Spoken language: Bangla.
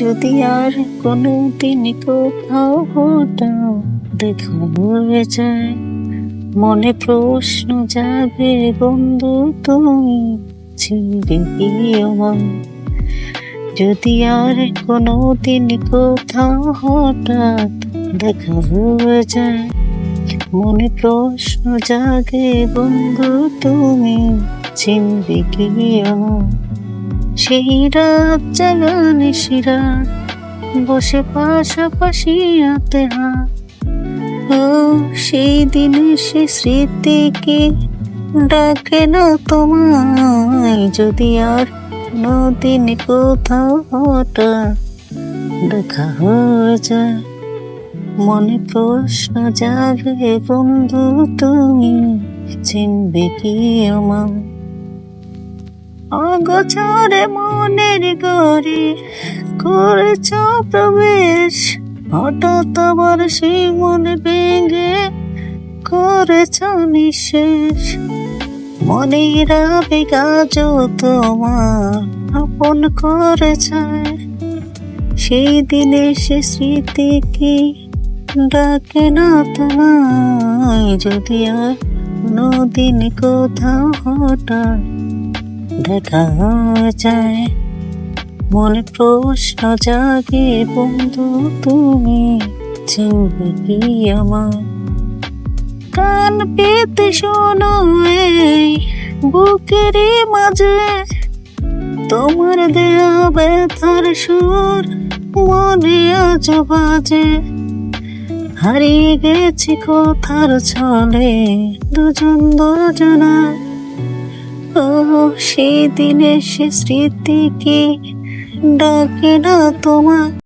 যদি আর কোনো দিন কোথাও হঠাৎ দেখা হয়ে যায়, মনে প্রশ্ন যাবে বন্ধু তুমি ছিড়ে গিয়ে যদি আর কোনো দিন কোথাও হঠাৎ দেখা হয়ে যায়, মনে প্রশ্ন জাগে, বন্ধু তুমি চিনবে কি আমার সেই রাত জাগানে শিরাত বসে পাশাপাশি হাত ও সেই দিনে সে স্মৃতিকে ডাকে না তোমায়, যদি আর কোনোদিন কোথাও দেখা হয়ে যায়। মনে প্রশ্ন জাগে বন্ধু তুমি, চিনবে কি আমার? অগোচরে মনের গড়ে করেছ প্রবেশ। হঠাৎ আবার সেই মন ভেঙে করেছ নিঃশেষ। মনের আবেগ আজও তোমার আপন করেছে। সেই দিনে সে স্মৃতি কি ডাকে না তোমায়? যদি আর কোনোদিন কোথাও হঠাৎ দেখা যায়। মনে প্রশ্ন জাগে, বন্ধু, তুমি চিনবে কি আমার? কান পেতে শোনো বুকের মাঝে। তোমার দেয়া ব্যথার সুর মনে আজ বাজে। হারিয়ে গেছি কথার ছলে দুজন দুজনা। ও সে স্মৃতিকে ডাকে না তোমার